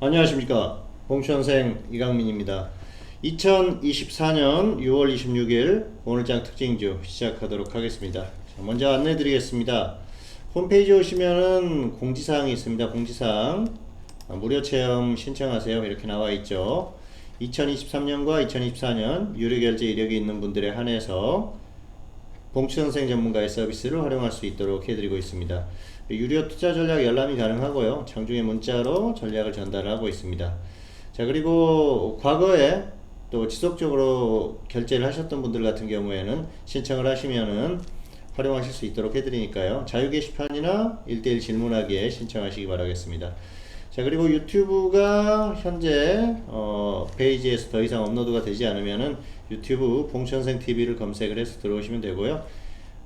안녕하십니까. 봉천생 이강민입니다. 2024년 6월 26일 오늘장 특징주 시작하도록 하겠습니다. 자, 먼저 안내 드리겠습니다. 홈페이지 오시면은 공지사항이 있습니다. 공지사항. 아, 무료 체험 신청하세요. 이렇게 나와 있죠. 2023년과 2024년 유료 결제 이력이 있는 분들에 한해서 봉추선생 전문가의 서비스를 활용할 수 있도록 해드리고 있습니다. 유료 투자 전략 열람이 가능하고요. 장중에 문자로 전략을 전달하고 있습니다. 자 그리고 과거에 또 지속적으로 결제를 하셨던 분들 같은 경우에는 신청을 하시면은 활용하실 수 있도록 해드리니까요. 자유 게시판이나 1대1 질문하기에 신청하시기 바라겠습니다. 자 그리고 유튜브가 현재 어, 페이지에서 더 이상 업로드가 되지 않으면은 유튜브 봉천생 TV를 검색을 해서 들어오시면 되고요.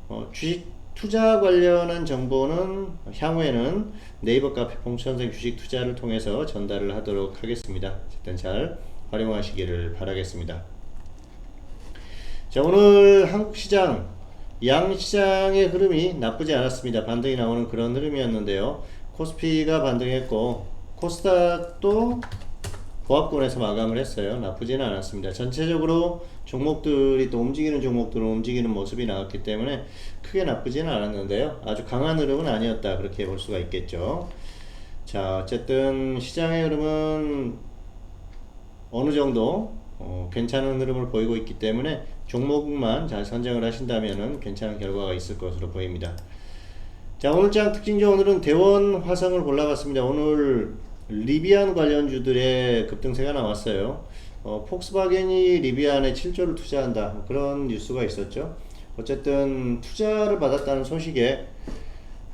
어, 주식 투자 관련한 정보는 향후에는 네이버 카페 봉천생 주식 투자를 통해서 전달을 하도록 하겠습니다. 어쨌든 잘 활용하시기를 바라겠습니다. 자 오늘 한국 시장 양 시장의 흐름이 나쁘지 않았습니다. 반등이 나오는 그런 흐름이었는데요. 코스피가 반등했고 코스닥도 보합권에서 마감을 했어요. 나쁘지는 않았습니다. 전체적으로 종목들이 또 움직이는 종목들은 움직이는 모습이 나왔기 때문에 크게 나쁘지는 않았는데요. 아주 강한 흐름은 아니었다. 그렇게 볼 수가 있겠죠. 자, 어쨌든 시장의 흐름은 어느 정도 어, 괜찮은 흐름을 보이고 있기 때문에 종목만 잘 선정을 하신다면 괜찮은 결과가 있을 것으로 보입니다. 자 오늘장 특징주 오늘은 대원 화성을 골라봤습니다. 오늘 리비안 관련주들의 급등세가 나왔어요. 어, 폭스바겐이 리비안에 7조를 투자한다 그런 뉴스가 있었죠. 어쨌든 투자를 받았다는 소식에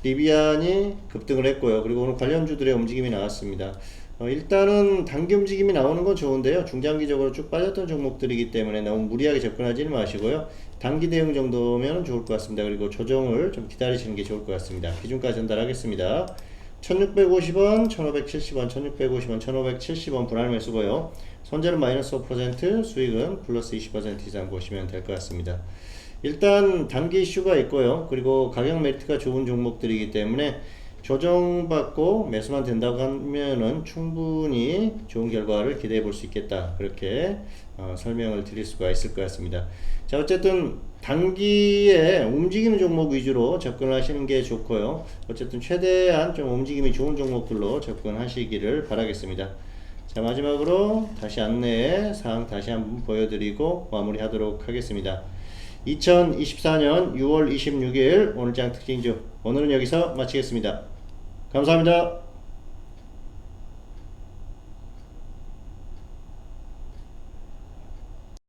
리비안이 급등을 했고요. 그리고 오늘 관련주들의 움직임이 나왔습니다. 어, 일단은 단기 움직임이 나오는 건 좋은데요. 중장기적으로 쭉 빠졌던 종목들이기 때문에 너무 무리하게 접근하지는 마시고요. 단기 대응 정도면 좋을 것 같습니다. 그리고 조정을 좀 기다리시는 게 좋을 것 같습니다. 기준까지 전달하겠습니다. 1650원, 1570원, 1650원, 1570원 분할 매수고요. 손절은 마이너스 5%, 수익은 플러스 20% 이상 보시면 될 것 같습니다. 일단 단기 이슈가 있고요. 그리고 가격 메리트가 좋은 종목들이기 때문에 조정받고 매수만 된다고 하면은 충분히 좋은 결과를 기대해 볼 수 있겠다. 그렇게 어, 설명을 드릴 수가 있을 것 같습니다. 자, 어쨌든 단기에 움직이는 종목 위주로 접근하시는 게 좋고요. 어쨌든 최대한 좀 움직임이 좋은 종목들로 접근하시기를 바라겠습니다. 자, 마지막으로 다시 안내 사항 다시 한번 보여드리고 마무리하도록 하겠습니다. 2024년 6월 26일 오늘장 특징주 오늘은 여기서 마치겠습니다. 감사합니다.